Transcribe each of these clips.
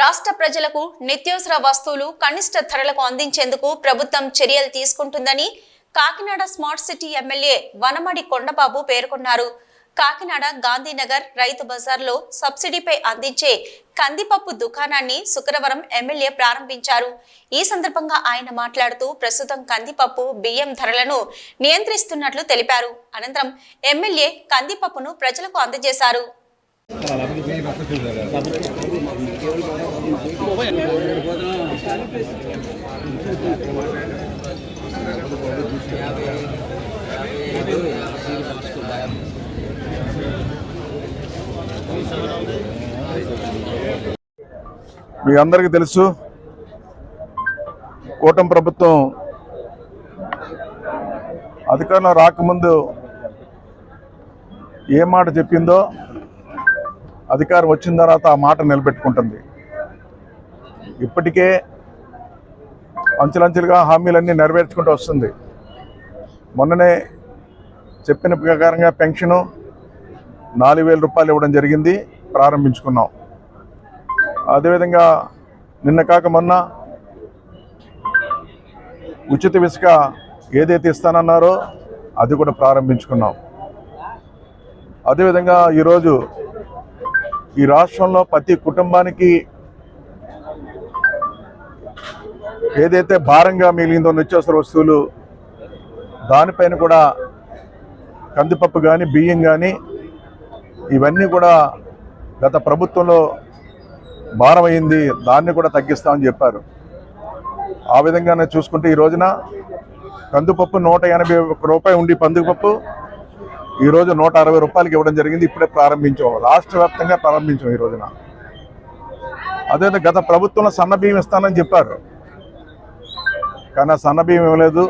రాష్ట్ర ప్రజలకు నిత్యావసర వస్తువులు కనిష్ట ధరలకు అందించేందుకు ప్రభుత్వం చర్యలు తీసుకుంటుందని Kakinada smart city MLA Vanamadi Kondababu పేర్కొన్నారు. కాకినాడ గాంధీనగర్ రైతు బజార్లో సబ్సిడీపై అందించే కందిపప్పు దుకాణాన్ని శుక్రవారం ఎమ్మెల్యే ప్రారంభించారు. ఈ సందర్భంగా ఆయన మాట్లాడుతూ ప్రస్తుతం కందిపప్పు బియ్యం ధరలను నియంత్రిస్తున్నట్లు తెలిపారు. అనంతరం ఎమ్మెల్యే కందిపప్పును ప్రజలకు అందజేశారు. మీ అందరికీ తెలుసు కూటమి ప్రభుత్వం అధికారంలో రాకముందు ఏ మాట చెప్పిందో అధికారం వచ్చిన తర్వాత ఆ మాట నిలబెట్టుకుంటుంది. ఇప్పటికే అంచెలంచెలుగా హామీలన్నీ నెరవేర్చుకుంటూ వస్తుంది. మొన్ననే చెప్పిన ప్రకారంగా పెన్షను నాలుగు వేల రూపాయలు ఇవ్వడం జరిగింది ప్రారంభించుకున్నాం. అదేవిధంగా నిన్న కాక మొన్న ఉచిత ఇసుక ఏదైతే ఇస్తానన్నారో అది కూడా ప్రారంభించుకున్నాం. అదేవిధంగా ఈరోజు ఈ రాష్ట్రంలో ప్రతి కుటుంబానికి ఏదైతే భారంగా మిగిలిందో నిత్యావసర వస్తువులు దానిపైన కూడా కందిపప్పు కానీ బియ్యం కానీ ఇవన్నీ కూడా గత ప్రభుత్వంలో భారం అయింది దాన్ని కూడా తగ్గిస్తామని చెప్పారు. ఆ విధంగానే చూసుకుంటే ఈ రోజున కందిపప్పు నూట ఎనభై ఒక్క రూపాయి ఉండి కందిపప్పు ఈరోజు నూట అరవై రూపాయలకి ఇవ్వడం జరిగింది ఇప్పుడే ప్రారంభించాం. రాష్ట్ర వ్యాప్తంగా ప్రారంభించాం ఈ రోజున. అదే గత ప్రభుత్వంలో సన్న బియ్యం ఇస్తానని చెప్పారు. కానీ ఆ సన్న బియ్యం ఇవ్వలేదు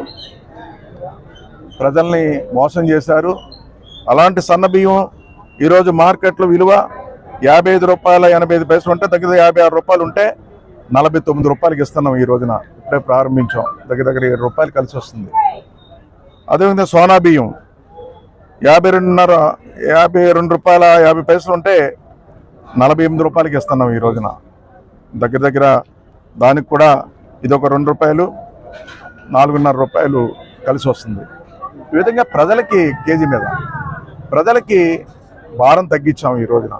ప్రజల్ని మోసం చేశారు. అలాంటి సన్న బియ్యం ఈరోజు మార్కెట్లో విలువ యాభై ఐదు రూపాయల ఎనభై ఐదు పైసలు ఉంటే దగ్గర యాభై ఆరు రూపాయలు ఉంటే నలభై తొమ్మిది రూపాయలకి ఇస్తున్నాం ఈ రోజున. ఇప్పుడే ప్రారంభించాం. దగ్గర దగ్గర ఏడు రూపాయలు కలిసి వస్తుంది. అదేవిధంగా సోనా బియ్యం యాభై రెండున్నర యాభై రెండు రూపాయల యాభై పైసలు ఉంటే నలభై ఎనిమిది రూపాయలకి ఇస్తున్నాం ఈ రోజున. దగ్గర దగ్గర దానికి కూడా ఇది ఒక రెండు రూపాయలు నాలుగున్నర రూపాయలు కలిసి వస్తుంది. ఈ విధంగా ప్రజలకి కేజీ మీద ప్రజలకి భారం తగ్గించాం ఈ రోజున.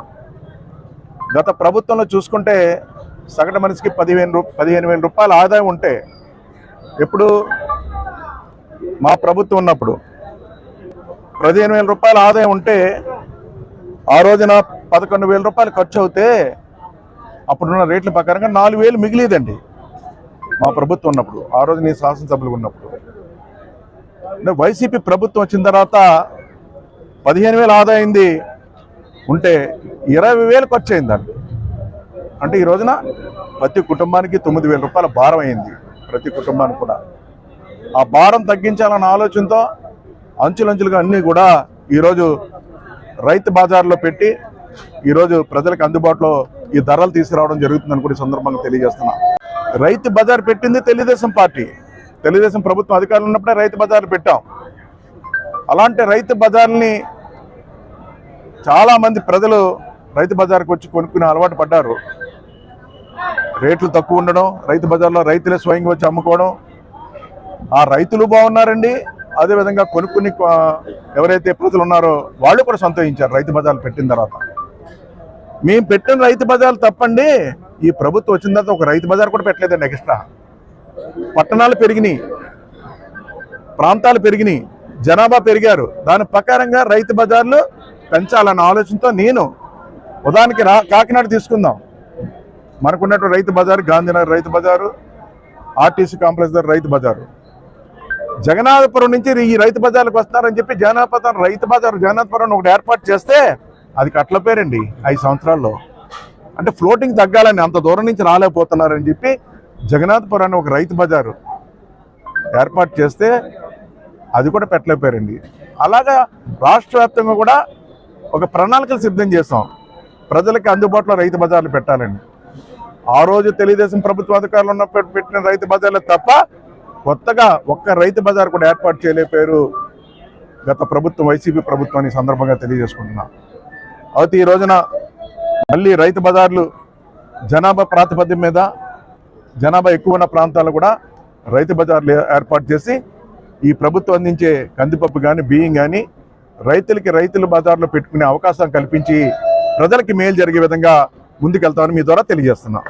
గత ప్రభుత్వంలో చూసుకుంటే సగటు మనిషికి పదిహేను రూ పదిహేను వేల రూపాయల ఆదాయం ఉంటే ఎప్పుడు మా ప్రభుత్వం ఉన్నప్పుడు పదిహేను వేల రూపాయల ఆదాయం ఉంటే ఆ రోజున పదకొండు వేల రూపాయలు ఖర్చు అవుతే అప్పుడున్న రేట్ల ప్రకారంగా నాలుగు వేలు మిగిలేదండి. మా ప్రభుత్వం ఉన్నప్పుడు ఆ రోజు నేను శాసనసభ్యులు ఉన్నప్పుడు. అంటే వైసీపీ ప్రభుత్వం వచ్చిన తర్వాత పదిహేను వేలు ఆదాయింది ఉంటే ఇరవై వేలు ఖర్చు అయిందండి అంటే ఈ రోజున ప్రతి కుటుంబానికి తొమ్మిది వేల రూపాయల భారం అయింది. ప్రతి కుటుంబానికి కూడా. ఆ భారం తగ్గించాలన్న ఆలోచనతో అంచులంచులుగా అన్నీ కూడా ఈరోజు రైతు బజార్లో పెట్టి ఈరోజు ప్రజలకు అందుబాటులో ఈ ధరలు తీసుకురావడం జరుగుతుందని కూడా ఈ సందర్భంగా తెలియజేస్తున్నా. రైతు బజార్ పెట్టింది తెలుగుదేశం పార్టీ. తెలుగుదేశం ప్రభుత్వం అధికారులు ఉన్నప్పుడే రైతు బజార్ పెట్టాం. అలాంటి రైతు బజార్ని చాలా మంది ప్రజలు రైతు బజార్కి వచ్చి కొనుక్కునే అలవాటు పడ్డారు. రేట్లు తక్కువ ఉండడం రైతు బజార్లో రైతులే స్వయంగా వచ్చి అమ్ముకోవడం. ఆ రైతులు బాగున్నారండి. అదేవిధంగా కొనుక్కుని ఎవరైతే ప్రజలు ఉన్నారో వాళ్ళు కూడా సంతోషించారు రైతు బజార్లు పెట్టిన తర్వాత. మేము పెట్టిన రైతు బజార్లు తప్పండి. ఈ ప్రభుత్వం వచ్చిన తర్వాత ఒక రైతు బజార్ కూడా పెట్టలేదండి ఎక్స్ట్రా. పట్టణాలు పెరిగినాయి. ప్రాంతాలు పెరిగినాయి. జనాభా పెరిగారు. దాని ప్రకారంగా రైతు బజార్లు పెంచాలన్న ఆలోచనతో నేను ఉదాహరణకి రా కాకినాడ తీసుకుందాం. మనకున్నటువంటి రైతు బజారు గాంధీనగర్ రైతు బజారు ఆర్టీసీ కాంప్లెక్స్ దగ్గర రైతు బజారు. జగన్నాథపురం నుంచి ఈ రైతు బజార్లకు వస్తున్నారని చెప్పి జగన్నాథపురం రైతు బజార్ జగన్నాథపురం ఒకటి ఏర్పాటు చేస్తే అది కట్ల పేరండి ఐదు సంవత్సరాల్లో. అంటే ఫ్లోటింగ్ తగ్గాలని అంత దూరం నుంచి రాలేకపోతున్నారని చెప్పి జగన్నాథపురాన్ని ఒక రైతు బజారు ఏర్పాటు చేస్తే అది కూడా పెట్టలేకపోయారండి అలాగా రాష్ట్ర వ్యాప్తంగా కూడా ఒక ప్రణాళికలు సిద్ధం చేస్తాం ప్రజలకి అందుబాటులో రైతు బజార్లు పెట్టాలండి. ఆ రోజు తెలుగుదేశం ప్రభుత్వ అధికారులు ఉన్నప్పుడు పెట్టిన రైతు బజార్లు తప్ప కొత్తగా ఒక్క రైతు బజార్ కూడా ఏర్పాటు చేయలేకపోయారు గత ప్రభుత్వం వైసీపీ ప్రభుత్వాన్ని సందర్భంగా తెలియజేసుకుంటున్నాను అయితే ఈ రోజున మళ్ళీ రైతు బజార్లు జనాభా ప్రాతిపద్యం మీద జనాభా ఎక్కువ ఉన్న ప్రాంతాల్లో కూడా రైతు బజార్లు ఏర్పాటు చేసి ఈ ప్రభుత్వం అందించే కందిపప్పు కానీ బియ్యం కానీ రైతులకి రైతుల బజార్లో పెట్టుకునే అవకాశం కల్పించి ప్రజలకి మేలు జరిగే విధంగా ముందుకెళ్తామని మీ ద్వారా తెలియజేస్తున్నాం.